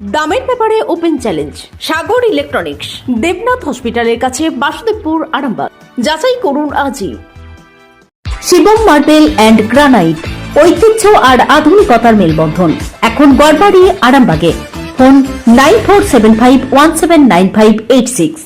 দামের ব্যাপারে open challenge, Sagar electronics, Debnath হসপিটালের কাছে বাসুদেবপুর, আরামবাগ। যাচাই করুন আজই। শিবম মার্বেল অ্যান্ড গ্রানাইট, ঐতিহ্য আর আধুনিকতার মেলবন্ধন। এখন গড়বাড়ি, আরামবাগে। Phone nine four seven five one seven nine five eight six.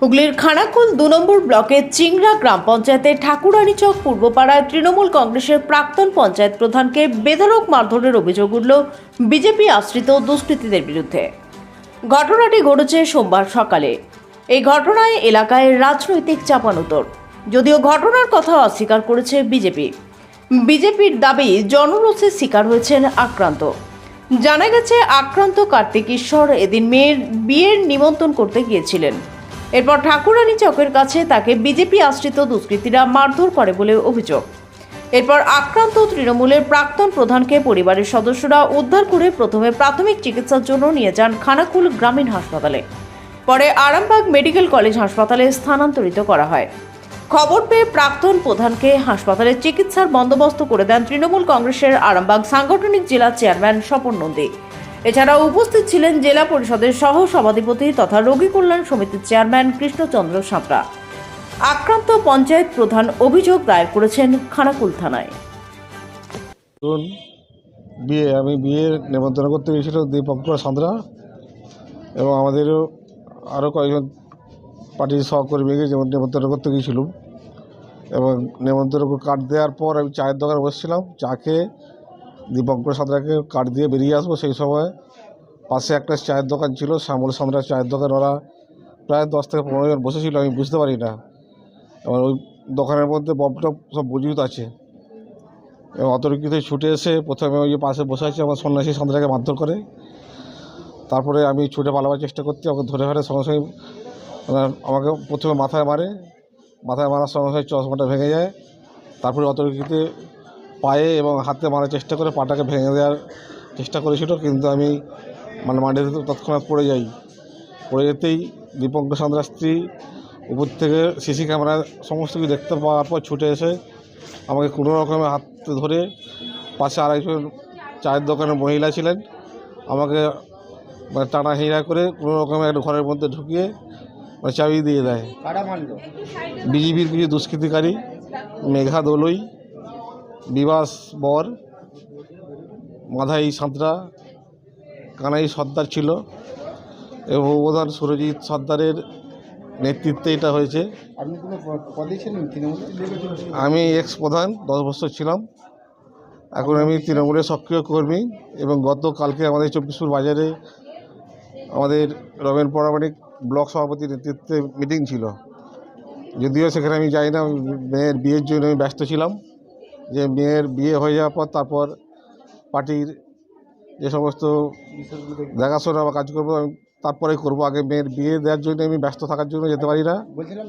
হুগলির খানাকুল দু নম্বর ব্লকের চিংড়া গ্রাম পঞ্চায়েতের ঠাকুরানী চক পূর্বপাড়ায় তৃণমূল কংগ্রেসের প্রাক্তন পঞ্চায়েত প্রধানকে বেধরক মারধরের অভিযোগ উঠল বিজেপি আশ্রিত দুষ্কৃতীদের বিরুদ্ধে। ঘটনাটি ঘটেছে সোমবার সকালে। এই ঘটনায় এলাকায় রাজনৈতিক চাপানুতর যদিও ঘটনার কথা অস্বীকার করেছে বিজেপি। বিজেপির দাবি জনরোষের শিকার হয়েছেন আক্রান্ত। জানা গেছে, আক্রান্ত কার্তিক ঈশ্বর এদিন মেয়ের বিয়ের নিমন্ত্রণ করতে গিয়েছিলেন। এরপর ঠাকুরানী চকের কাছে তাকে বিজেপি আশ্রিত দুষ্কৃতীরা মারধর করে বলে অভিযোগ। এরপর আক্রান্ত তৃণমূলের প্রাক্তন প্রধানকে পরিবারের সদস্যরা উদ্ধার করে প্রথমে প্রাথমিক চিকিৎসার জন্য নিয়ে যান খানাকুল গ্রামীণ হাসপাতালে। পরে আরামবাগ মেডিকেল কলেজ হাসপাতালে স্থানান্তরিত করা হয়। খবর পেয়ে প্রাক্তন প্রধানকে হাসপাতালে চিকিৎসার বন্দোবস্ত করে দেন তৃণমূল কংগ্রেসের আরামবাগ সাংগঠনিক জেলা চেয়ারম্যান স্বপন নন্দী। এছাড়াও উপস্থিত ছিলেন জেলা পরিষদের সহ সভাধিপতি তথা রোগী কল্যাণ সমিতির চেয়ারম্যান কৃষ্ণচন্দ্র সাঁতরা। আক্রান্ত পঞ্চায়েত প্রধান অভিযোগ দায়ের করেছেন খানাকুল থানায়। বিয়ে, আমি বিয়ের নেমন্তন্ন করতে গিয়েছিল দীপঙ্কর সাঁতরা এবং আমাদেরও আরও কয়েকজন পার্টির সহকর্মীকে যেমন নেমন্তন্ন করতে গিয়েছিলাম এবং নেমন্তন্ন করে কার্ড দেওয়ার পর আমি চায়ের দোকানে বসছিলাম, চা খেয়ে দীপঙ্কর সাঁতরাকে কাঠ দিয়ে বেরিয়ে আসব সেই সময়। পাশে একটা চায়ের দোকান ছিল, শ্যামল সাঁতরা চায়ের দোকান। ওরা প্রায় দশ থেকে পনেরো জন বসেছিল, আমি বুঝতে পারি না। এবার ওই দোকানের মধ্যে বম টপ সব মজুদ আছে। এবং অতর্কিত ছুটে এসে প্রথমে ওই যে পাশে বসে আছে আমার সন্ন্যাসী সন্ধ্যাকে মারধর করে। তারপরে আমি ছুটে পালাবার চেষ্টা করতে আমাকে ধরে ফেলে সঙ্গে সঙ্গে ওনার আমাকে প্রথমে মাথায় মারে। মাথায় মারার সঙ্গে সঙ্গে চশমাটা ভেঙে যায়। তারপরে অতর্কিতে পায়ে এবং হাতে মারার চেষ্টা করে পাটাকে ভেঙে দেওয়ার চেষ্টা করেছিল কিন্তু আমি মানে মাটিতে তৎক্ষণাৎ পড়ে যাই। পড়ে যেতেই দীপঙ্কর সান্দ্রার স্ত্রী উপর থেকে সিসি ক্যামেরা সমস্ত কিছু দেখতে পাওয়ার পর ছুটে এসে আমাকে কোনো রকমে হাতে ধরে পাশে আরেকজন চায়ের দোকানের মহিলা ছিলেন। আমাকে মানে টানা হিঁড়া করে কোনো রকমে একটা ঘরের মধ্যে ঢুকিয়ে মানে চাবি দিয়ে দেয়। বিজেপির কিছু দুষ্কৃতিকারী মেঘা দোলই বিবাস বর মাধাই সাঁতরা কানাই সর্দার ছিল এবং উপপ্রধান সুরজিৎ সর্দারের নেতৃত্বে এটা হয়েছে। আমি এক্স প্রধান দশ বছর ছিলাম। এখন আমি তৃণমূলের সক্রিয় কর্মী এবং গতকালকে আমাদের চব্বিশপুর বাজারে আমাদের রমেন পরামানিক ব্লক সভাপতির নেতৃত্বে মিটিং ছিল। যদিও সেখানে আমি যাই না মেয়ের বিয়ের জন্য আমি ব্যস্ত ছিলাম। যে মেয়ের বিয়ে হয়ে যাওয়ার পর তারপর পার্টির যে সমস্ত দেখাশোনা বা কাজকর্ম আমি তারপরে করব। আগে মেয়ের বিয়ে দেওয়ার জন্য আমি ব্যস্ত থাকার জন্য যেতে পারি না। বলছিলাম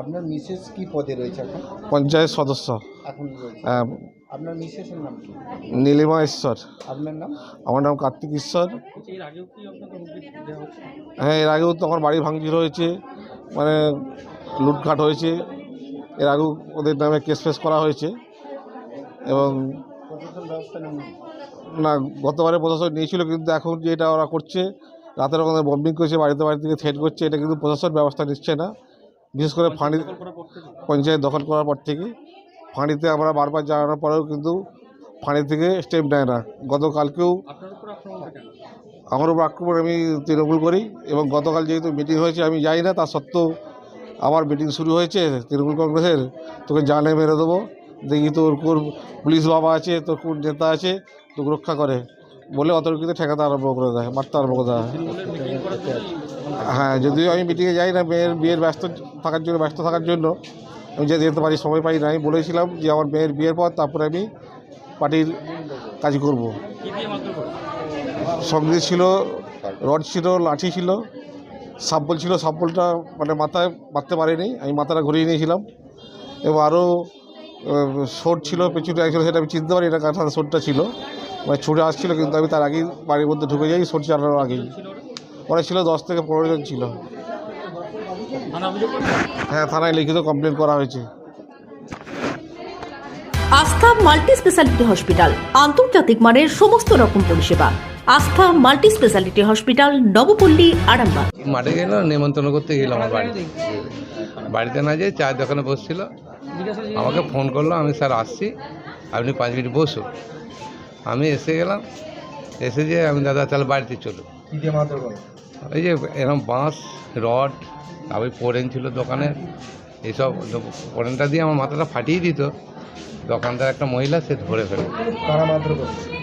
আপনার মিসেস কি পদে রয়েছে এখন? পঞ্চায়েত সদস্য। এখন রয়েছে। আপনার মিসেসের নাম কি? নীলিমা ঈশ্বর। আপনার নাম? আমার নাম কার্তিক ঈশ্বর। হ্যাঁ এর আগেও তো আমার বাড়ি ভাঙচুর হয়েছে মানে লুটঘাট হয়েছে। এর আগেও ওদের নামে কেস ফেস করা হয়েছে। এবং না, গতবারে প্রশাসন নিয়েছিল, কিন্তু এখন যে এটা ওরা করছে, রাতের ওখানে বম্বিং করছে, বাড়িতে বাড়ি থেকে থ্রেট করছে, এটা কিন্তু প্রশাসন ব্যবস্থা নিচ্ছে না। বিশেষ করে ফাঁড়ি পঞ্চায়েত দখল করার পর থেকে, ফাঁড়িতে আমরা বারবার জানানোর পরেও কিন্তু ফাঁড়ি থেকে স্টেপ নেয় না। গতকালকেও আমার উপর আক্রমণ আমি তৃণমূল করি, এবং গতকাল যেহেতু মিটিং হয়েছে, আমি যাই না, তা সত্ত্বেও আবার মিটিং শুরু হয়েছে তৃণমূল কংগ্রেসের, তোকে জানে মেরে দেবো। দেখি তোর কোন পুলিশ বাবা আছে, তোর কোন নেতা আছে, তোকে রক্ষা করে। বলে অতর্কিত ঠেকাতে আরম্ভ করে দেয়, মারতে আরম্ভ করে দেয়। হ্যাঁ যদিও আমি মিটিংয়ে যাই না, মেয়ের বিয়ের ব্যস্ত থাকার জন্য, ব্যস্ত থাকার জন্য। আমি যেতে যেতে পারি, সময় পাই না। আমি বলেছিলাম যে আমার মেয়ের বিয়ের পর তারপরে আমি পার্টির কাজ করব। সঙ্গে ছিল, রড ছিল, লাঠি ছিল সাব্বল ছিল। সাব্বলটা মানে মাথায়, মারতে পারিনি। আমি মাথাটা ঘুরিয়ে নিয়েছিলাম। এবং আরও শোট ছিল পেছনে একজন সেটা আমি চিনতে পারি না কার শোটটা ছিল। মানে ছুটে আসছিল কিন্তু আমি তার আগেই বাড়ির মধ্যে ঢুকে যাই শোট চালানোর আগেই। ওরা ছিল দশ থেকে পনেরো জন ছিল। হ্যাঁ থানায় লিখিত কমপ্লেন করা হয়েছে। আস্থা মাল্টি স্পেশালিটি হসপিটাল আন্তর্জাতিক মানের সমস্ত রকম পরিষেবা। Astha multi speciality hospital Nabapalli Arambagh. মাঠে গেল নেমন্তন্ন করতে গেলাম আমার বাড়িতে। বাড়িতে না যেয়ে চায়ের দোকানে বসছিল। আমাকে ফোন করল আমি স্যার আসছি আপনি পাঁচ মিনিট বসুন। আমি এসে গেলাম এসে যে আমি দাদা তাহলে বাড়িতে চলুন। ওই যে এরকম বাঁশ রড তারপরে পোড়েন ছিল দোকানে এইসব পোড়েনটা দিয়ে আমার মাথাটা ফাটিয়ে দিত। দোকানদার একটা মহিলা সে ধরে ফেলে।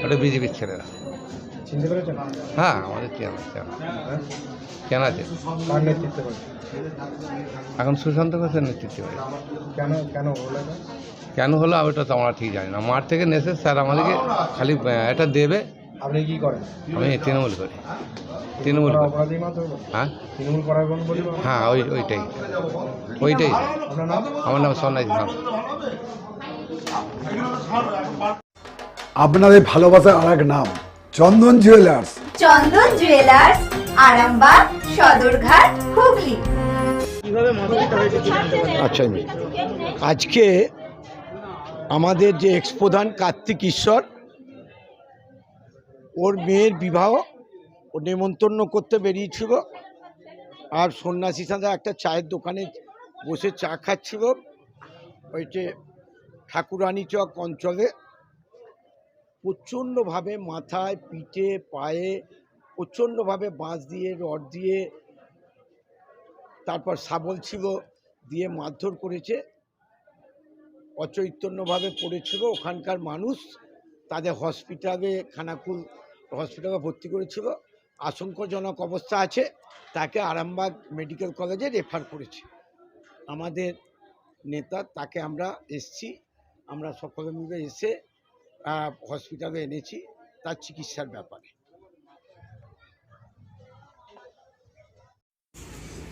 ওটা বিজেপির ছেলেরা। চিনতে পেরেছেন? হ্যাঁ আমাদের চেনা চেনা? চেনা আছে কার নেতৃত্বে করে এখন সুশান্ত ঘোষের নেতৃত্বে হয়েছে কেন কেন হলো কেন হলো ওটা তো আমরা ঠিক জানি না। মাঠ থেকে নেসে স্যার আমাদেরকে খালি এটা দেবে। আপনি কি করেন? আমি তৃণমূল করি। তৃণমূল হ্যাঁ? তৃণমূল করার হ্যাঁ ওই ওইটাই। ওইটাই। আমার নাম সন্ন্যাসী ধাম। আপনাদের ভালোবাসার আর এক নাম। Chandan jewellers Chandan jewellers Arambagh Sadarghat Hooghly. আচ্ছা আজকে আমাদের যে এক্স প্রধান কার্তিক ঈশ্বর ওর মেয়ের বিবাহ ও নেমন্তন্ন করতে বেরিয়েছিল আর সন্ন্যাসী সাদা একটা চায়ের দোকানে বসে চা খাচ্ছিল ওই যে ঠাকুরানী চক অঞ্চলে। প্রচণ্ডভাবে মাথায়, পিঠে, পায়ে, প্রচণ্ডভাবে বাঁশ দিয়ে, রড দিয়ে তারপর শাবল ছিল দিয়ে মারধর করেছে। অচৈতন্যভাবে পড়েছিল। ওখানকার মানুষ তাদের হসপিটালে, খানাকুল হসপিটালে ভর্তি করেছিল। আশঙ্কাজনক অবস্থা আছে। তাকে আরামবাগ মেডিকেল কলেজে রেফার করেছে। আমাদের নেতা, তাকে আমরা এসছি। আমরা সকলে মিলে এসে হসপিটালে এনেছি তার চিকিৎসার ব্যাপারে।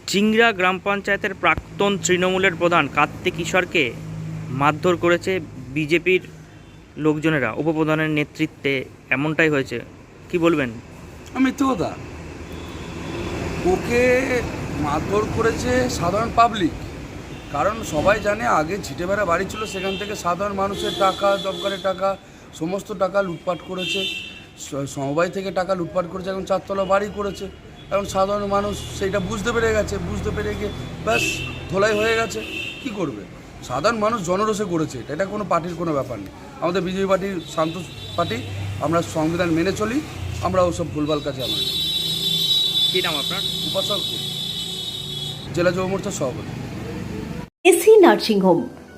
চিংড়া গ্রাম পঞ্চায়েতের প্রাক্তন তৃণমূলের প্রধান কার্তিক ঈশ্বরকে মারধর করেছে বিজেপির লোকজনেরা উপপ্রধানের নেতৃত্বে। এমনটাই হয়েছে। কি বলবেন? মিথ্যে কথা ওকে মারধর করেছে সাধারণ পাবলিক কারণ সবাই জানে আগে ছিটেবেড়া বাড়ি ছিল সেখান থেকে সাধারণ মানুষের টাকা দরকারের টাকা সমস্ত টাকা লুটপাট করেছে সমবায় থেকে টাকা লুটপাট করেছে এখন চারতলা বাড়ি করেছে। এখন সাধারণ মানুষ সেইটা বুঝতে পেরে গেছে বুঝতে পেরে গিয়ে ব্যাস ধোলাই হয়ে গেছে। কি করবে? সাধারণ মানুষ জনরসে করেছে এটা। এটা কোনো পার্টির কোনো ব্যাপার নেই আমাদের বিজেপি পার্টির শান্ত পার্টি আমরা সংবিধান মেনে চলি আমরা ওসব ভুলভাল কাছে আমরা। কি নাম আপনার? উপাসক। জেলা যুব মোর্চার সভাপতি। AC nursing home